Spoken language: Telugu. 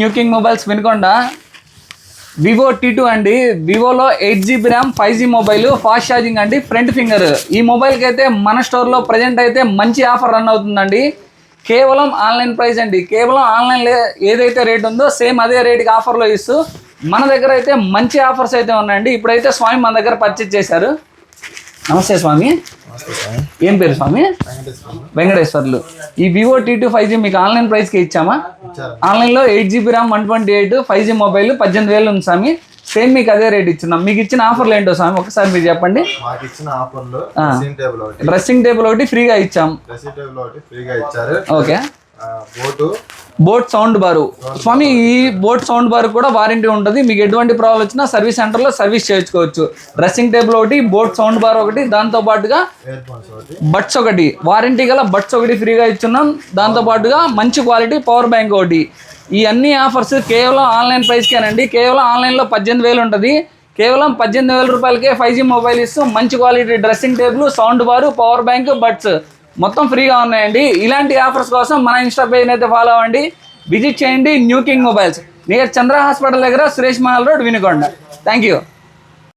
New king mobiles Vinukonda Vivo T two అండి. వివోలో eight GB RAM five G mobile fast charging అండి. Front finger. ఈ మొబైల్కి అయితే మన స్టోర్లో ప్రజెంట్ అయితే మంచి ఆఫర్ రన్ అవుతుందండి. కేవలం ఆన్లైన్ ప్రైస్ అండి. కేవలం ఆన్లైన్లో ఏదైతే రేట్ ఉందో సేమ్ అదే రేట్కి ఆఫర్లో ఇస్తూ మన దగ్గర అయితే మంచి ఆఫర్స్ అయితే ఉన్నాయండి. ఇప్పుడైతే స్వామి మన దగ్గర పర్చేజ్ చేశారు. నమస్తే స్వామి. ఏం పేరు స్వామి? వెంకటేశ్వర్లు. ఈ Vivo T two five G మీకు ఆన్లైన్ ప్రైస్కి ఇచ్చామా? ఆన్లైన్లో eight GB RAM one twenty eight five G mobile పద్దెనిమిది వేలు ఉంది స్వామి. సేమ్ మీకు అదే రేట్ ఇచ్చున్నాం. మీకు ఇచ్చిన ఆఫర్లు ఏంటో స్వామి? ఒకసారి మీరు చెప్పండి. మాకు ఇచ్చిన ఆఫర్లో ఆ. డ్రెస్సింగ్ టేబుల్ ఒకటి. ఫ్రీగా ఇచ్చాం. డ్రెస్సింగ్ టేబుల్ ఒకటి ఫ్రీగా ఇచ్చారు. Okay. Boat boat sound bar. స్వామి ఈ బోట్ సౌండ్ బార్ కూడా వారంటీ ఉంటుంది. మీకు ఎటువంటి ప్రాబ్లం వచ్చినా సర్వీస్ సెంటర్లో సర్వీస్ చేయించుకోవచ్చు. డ్రెస్సింగ్ టేబుల్ ఒకటి బోట్ సౌండ్ బార్ ఒకటి దాంతో పాటుగా ఒకటి బట్స్ ఒకటి. వారంటీ గల బట్స్ ఒకటి ఫ్రీగా ఇచ్చున్నాం. దాంతో పాటుగా మంచి క్వాలిటీ పవర్ బ్యాంక్ ఒకటి. ఈ అన్ని ఆఫర్స్ కేవలం ఆన్లైన్ ప్రైస్కేనండి కేవలం ఆన్లైన్లో పద్దెనిమిది వేలు ఉంటుంది. కేవలం పద్దెనిమిది వేల రూపాయలకే ఫైవ్ జీ మొబైల్ ఇస్తూ మంచి quality dressing table sound bar power bank buds. మొత్తం ఫ్రీగా ఉన్నాయండి. ఇలాంటి ఆఫర్స్ కోసం మన ఇన్స్టా పేజ్ అయితే ఫాలో అవ్వండి. విజిట్ చేయండి. New king mobiles. Near Chandra hospital దగ్గర Suresh Mahal road Vinukonda. Thank you